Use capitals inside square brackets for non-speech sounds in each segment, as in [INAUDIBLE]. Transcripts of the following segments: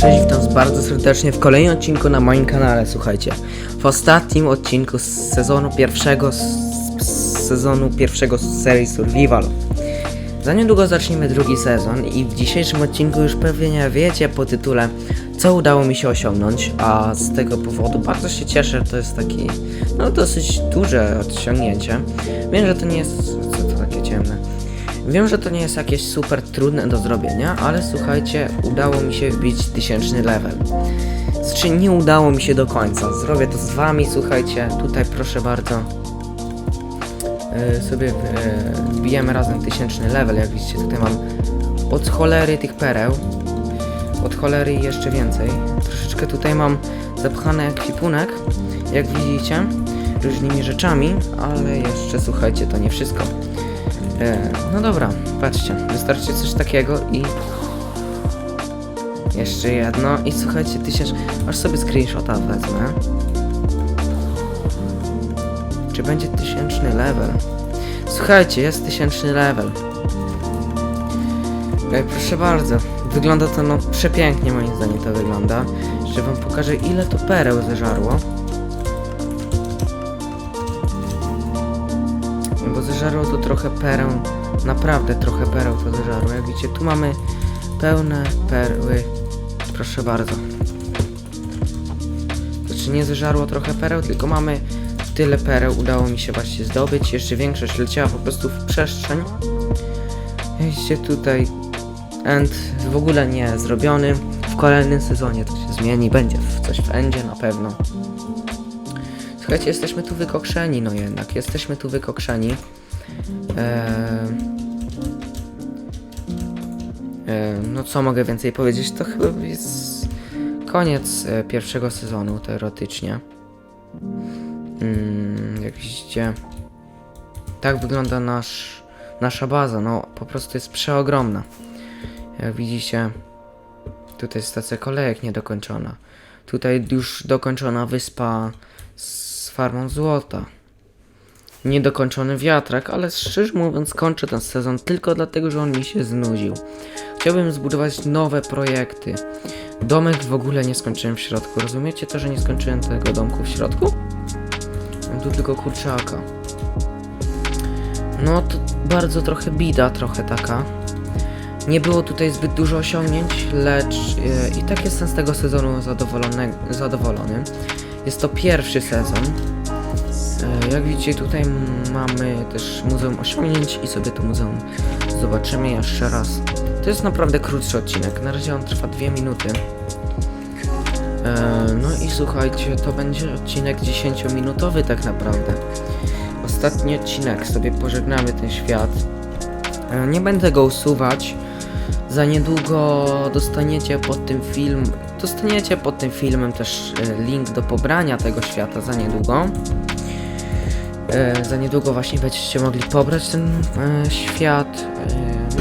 cześć, witam bardzo serdecznie w kolejnym odcinku na moim kanale, słuchajcie. W ostatnim odcinku z sezonu pierwszego, z, z sezonu pierwszego z serii Survival. Za niedługo zaczniemy drugi sezon i w dzisiejszym odcinku już pewnie wiecie po tytule, co udało mi się osiągnąć, a z tego powodu bardzo się cieszę, to jest taki, no dosyć duże osiągnięcie. Wiem, że to nie jest, co to takie ciemne. Wiem, że to nie jest jakieś super trudne do zrobienia, ale słuchajcie, udało mi się wbić tysięczny level. Znaczy nie udało mi się do końca. Zrobię to z wami, słuchajcie, tutaj proszę bardzo. Yy, sobie yy, razem tysięczny level, jak widzicie tutaj mam od cholery tych pereł. Od cholery jeszcze więcej. Troszeczkę tutaj mam zapchany ekwipunek, jak widzicie, różnymi rzeczami, ale jeszcze słuchajcie, to nie wszystko. E, no dobra, patrzcie, wystarczy coś takiego i... Jeszcze jedno i słuchajcie, tysiąc... Aż sobie screenshota wezmę. Czy będzie tysięczny level? Słuchajcie, jest tysięczny level. E, proszę bardzo, wygląda to no przepięknie moim zdaniem to wygląda. Że wam pokażę ile to pereł zeżarło. Bo zeżarło to trochę pereł, naprawdę trochę pereł to zeżarło. Jak widzicie, tu mamy pełne perły, proszę bardzo. Znaczy nie zeżarło trochę pereł, tylko mamy tyle pereł, udało mi się właśnie zdobyć. Jeszcze większość leciała po prostu w przestrzeń. Widzicie tutaj end w ogóle nie zrobiony. W kolejnym sezonie to się zmieni, będzie coś w endzie na pewno. Słuchajcie, jesteśmy tu wykokszeni, no jednak, jesteśmy tu wykokszeni. Eee... No co mogę więcej powiedzieć? To chyba jest koniec e, pierwszego sezonu, teoretycznie. Mm, jak widzicie, tak wygląda nasz, nasza baza, no po prostu jest przeogromna. Jak widzicie, tutaj stacja kolejek niedokończona. Tutaj już dokończona wyspa z farmą złota. Niedokończony wiatrak, ale szczerze mówiąc kończę ten sezon tylko dlatego, że on mi się znudził. Chciałbym zbudować nowe projekty. Domek w ogóle nie skończyłem w środku. Rozumiecie to, że nie skończyłem tego domku w środku? Mam tu tylko kurczaka. No to bardzo trochę bida, trochę taka. Nie było tutaj zbyt dużo osiągnięć, lecz e, i tak jestem z tego sezonu zadowolony. zadowolony. Jest to pierwszy sezon. E, Jak widzicie tutaj mamy też Muzeum Osiągnięć i sobie to muzeum zobaczymy jeszcze raz. To jest naprawdę krótszy odcinek, na razie on trwa 2 minuty. E, No i słuchajcie, to będzie odcinek 10-minutowy tak naprawdę. Ostatni odcinek, sobie pożegnamy ten świat. E, Nie będę go usuwać. Za niedługo dostaniecie pod tym film, dostaniecie pod tym filmem też e, link do pobrania tego świata za niedługo. E, za niedługo właśnie będziecie mogli pobrać ten e, świat.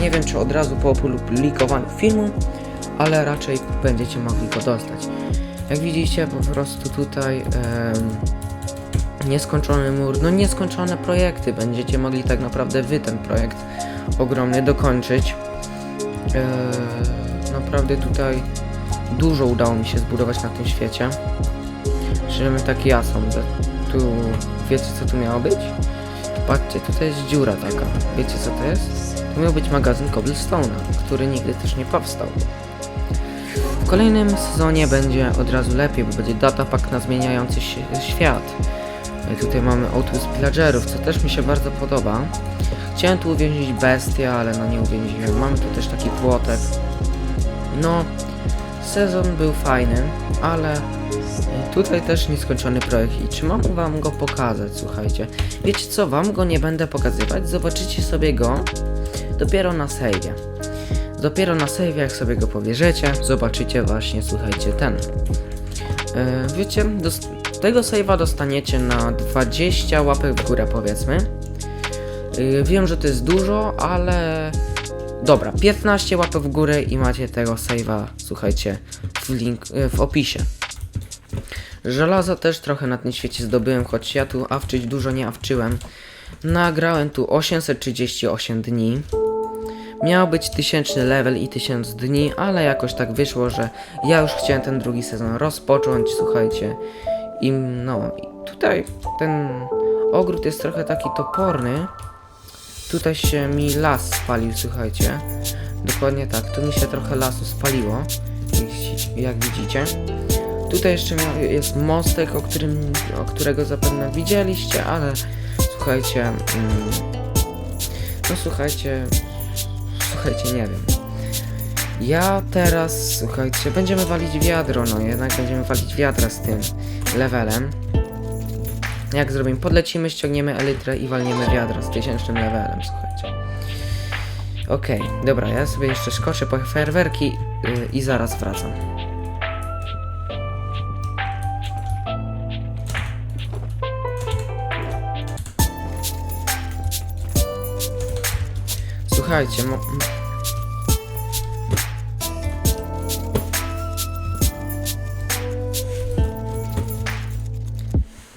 Nie wiem czy od razu po opublikowaniu filmu, ale raczej będziecie mogli go dostać. Jak widzicie po prostu tutaj nieskończony mur, no nieskończone projekty. Będziecie mogli tak naprawdę wy ten projekt ogromny dokończyć. Naprawdę tutaj dużo udało mi się zbudować na tym świecie. Przynajmniej tak ja sądzę. Tu wiecie co tu miało być? Patrzcie, tutaj jest dziura taka. Wiecie co to jest? To miał być magazyn Cobblestone'a, który nigdy też nie powstał. W kolejnym sezonie będzie od razu lepiej, bo będzie datapak na zmieniający się świat. E, Tutaj mamy Otus Pillagerów, co też mi się bardzo podoba. Chciałem tu uwięzić bestię, ale no nie uwięziłem. Mamy tu też taki płotek. No, sezon był fajny, ale e, tutaj też nieskończony projekt. I czy mam wam go pokazać, słuchajcie? Wiecie co, wam go nie będę pokazywać, zobaczycie sobie go dopiero na save'ie. Dopiero na save'ie, jak sobie go pobierzecie, zobaczycie właśnie, słuchajcie, ten. E, wiecie, dos- tego save'a dostaniecie na 20 łapek w górę, powiedzmy. Yy, Wiem, że to jest dużo, ale dobra, 15 łapek w górę i macie tego save'a, słuchajcie, w, link, yy, w opisie. Żelaza też trochę na tym świecie zdobyłem, choć ja tu awczyć dużo nie awczyłem. Nagrałem tu 838 dni. Miał być tysięczny level i tysiąc dni, ale jakoś tak wyszło, że ja już chciałem ten drugi sezon rozpocząć, słuchajcie. I no, tutaj ten ogród jest trochę taki toporny. Tutaj się mi las spalił, słuchajcie. Dokładnie tak, tu mi się trochę lasu spaliło, jak- widzicie. Tutaj jeszcze jest mostek, o, którym, o którego zapewne widzieliście, ale słuchajcie, mm, no słuchajcie, słuchajcie, nie wiem. Ja teraz, słuchajcie, będziemy walić wiadro, no jednak będziemy walić wiadra z tym levelem. Jak zrobimy? Podlecimy, ściągniemy elytrę i walniemy wiadro z tysięcznym levelem, słuchajcie. Okej, dobra, ja sobie jeszcze skoczę po fajerwerki yy, i zaraz wracam. Słuchajcie,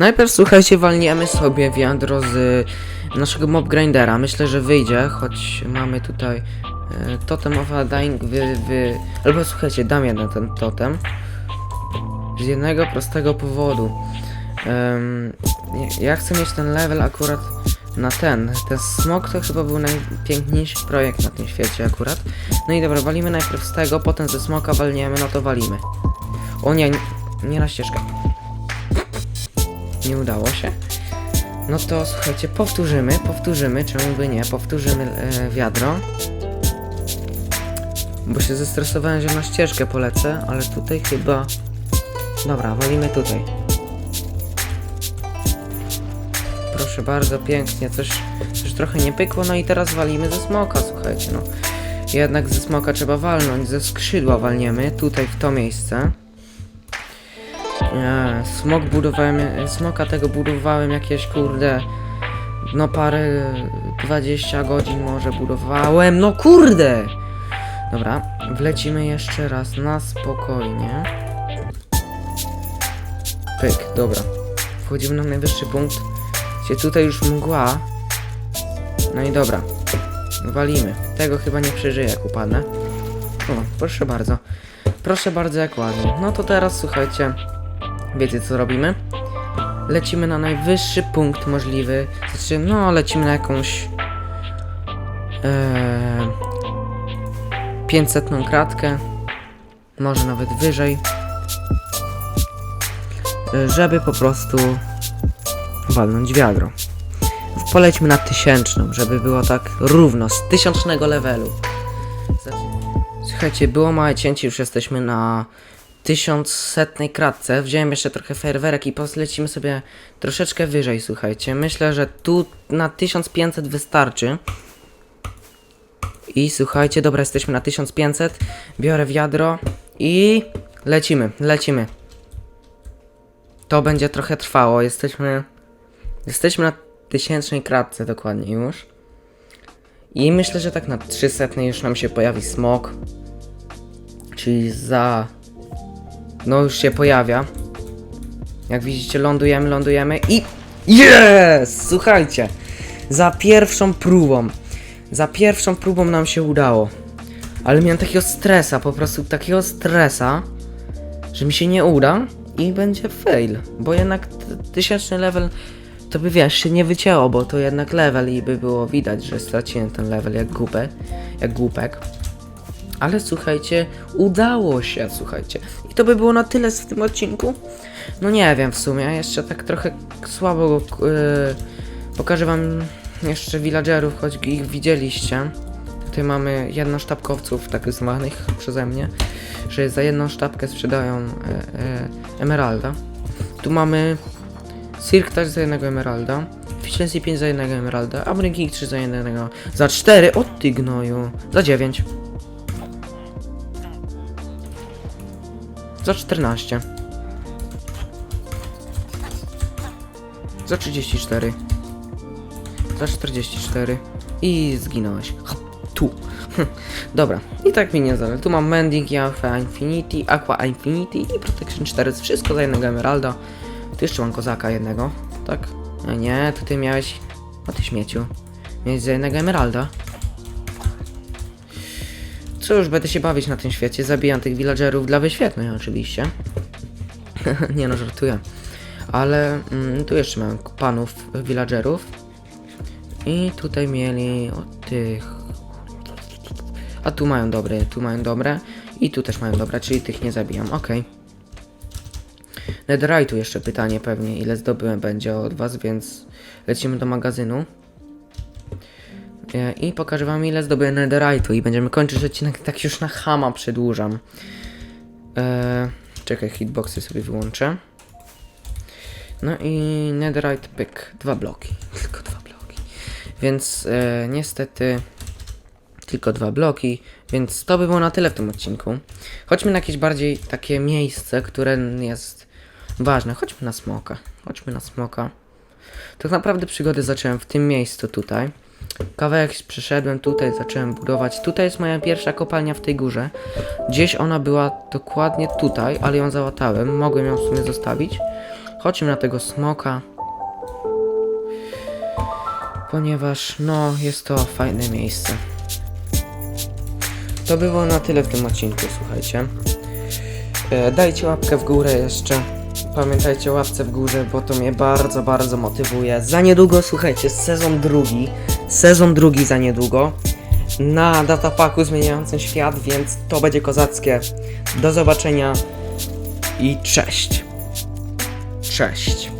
Najpierw słuchajcie, walniemy sobie wiadro z naszego mob grindera. Myślę, że wyjdzie, choć mamy tutaj e, totem of a dying wy, wy... Albo słuchajcie, dam jeden ten totem. Z jednego prostego powodu. Ja chcę mieć ten level akurat na ten. Ten smok to chyba był najpiękniejszy projekt na tym świecie akurat. No i dobra, walimy najpierw z tego, potem ze smoka walniemy, no to walimy. O nie, nie na ścieżkę. Nie udało się. No to słuchajcie, powtórzymy, powtórzymy, czemu by nie, powtórzymy e, wiadro. Bo się zestresowałem, że na ścieżkę polecę, ale tutaj chyba... Dobra, walimy tutaj. Proszę bardzo, pięknie, coś, coś trochę nie pykło, no i teraz walimy ze smoka, słuchajcie, no. Jednak ze smoka trzeba walnąć, ze skrzydła walniemy, tutaj w to miejsce. Nie, smok budowałem, smoka tego budowałem jakieś kurde, no parę, 20 godzin może budowałem, no kurde! Dobra, wlecimy jeszcze raz na spokojnie. Pyk, dobra. Wchodzimy na najwyższy punkt. Gdzie tutaj już mgła. No i dobra. Walimy. Tego chyba nie przeżyję jak upadnę. O, proszę bardzo. Proszę bardzo, jak ładnie. No to teraz słuchajcie. Wiecie co robimy? Lecimy na najwyższy punkt możliwy. Znaczy, no, lecimy na jakąś. Ee, 500 kratkę. Może nawet wyżej. E, Żeby po prostu walnąć wiadro. Polećmy na tysięczną, żeby było tak równo, z tysiącznego levelu. Słuchajcie, było małe cięcie, już jesteśmy na tysiącsetnej kratce. Wziąłem jeszcze trochę fajerwerek i poslecimy sobie troszeczkę wyżej, słuchajcie. Myślę, że tu na 1500 wystarczy. I słuchajcie, dobra, jesteśmy na 1500. Biorę wiadro i lecimy, lecimy. To będzie trochę trwało. Jesteśmy. Jesteśmy na tysięcznej kratce dokładnie już. I myślę, że tak na 300 już nam się pojawi smok. Czyli za. No już się pojawia. Jak widzicie, lądujemy, lądujemy i. Jest! Słuchajcie! Za pierwszą próbą. Za pierwszą próbą nam się udało. Ale miałem takiego stresa, po prostu takiego stresa, że mi się nie uda i będzie fail. Bo jednak tysięczny level to by wiesz, się nie wycięło, bo to jednak level i by było widać, że straciłem ten level jak głupek, jak głupek. Ale słuchajcie, udało się, słuchajcie. I to by było na tyle w tym odcinku. No nie wiem w sumie, jeszcze tak trochę słabo go, yy, pokażę wam jeszcze villagerów, choć ich widzieliście. Tutaj mamy jednosztabkowców, tak zwanych przeze mnie, że za jedną sztabkę sprzedają e, e, emeralda. Tu mamy Silk też za jednego emeralda, Efficiency 5 za jednego emeralda, a Brinking 3 za jednego, za 4, o ty gnoju, za 9. Za 14. Za 34. Za 44. I zginąłeś. Tu. [LAUGHS] Dobra, i tak mi nie zależy. Tu mam Mending Aqua Infinity, Aqua Infinity i Protection 4. Wszystko za jednego emeralda. Tu jeszcze mam kozaka jednego. Tak? A nie, to ty miałeś. O ty śmieciu. Miałeś za jednego emeralda. Cóż, będę się bawić na tym świecie. Zabijam tych villagerów dla wyświetleń oczywiście. [LAUGHS] nie no, żartuję. Ale mm, tu jeszcze mam panów villagerów. I tutaj mieli od tych... A tu mają dobre, tu mają dobre. I tu też mają dobre, czyli tych nie zabijam, okej. Netherite'u jeszcze pytanie pewnie, ile zdobyłem będzie od was, więc lecimy do magazynu. E, I pokażę wam ile zdobyłem Netherite'u i będziemy kończyć odcinek, tak już na hama przedłużam. E, czekaj, hitboxy sobie wyłączę. No i Netherite pyk, dwa bloki, [LAUGHS] tylko dwa bloki. Więc e, niestety tylko dwa bloki, więc to by było na tyle w tym odcinku. Chodźmy na jakieś bardziej takie miejsce, które jest ważne. Chodźmy na smoka. Chodźmy na smoka. Tak naprawdę przygody zacząłem w tym miejscu tutaj. Kawałek przeszedłem tutaj, zacząłem budować. Tutaj jest moja pierwsza kopalnia w tej górze. Gdzieś ona była dokładnie tutaj, ale ją załatałem. Mogłem ją w sumie zostawić. Chodźmy na tego smoka. Ponieważ, no, jest to fajne miejsce. To by było na tyle w tym odcinku, słuchajcie. E, dajcie łapkę w górę jeszcze. Pamiętajcie łapce w górze, bo to mnie bardzo, bardzo motywuje. Za niedługo, słuchajcie, sezon drugi. Sezon drugi za niedługo. Na datapaku zmieniającym świat, więc to będzie kozackie. Do zobaczenia i cześć. Cześć.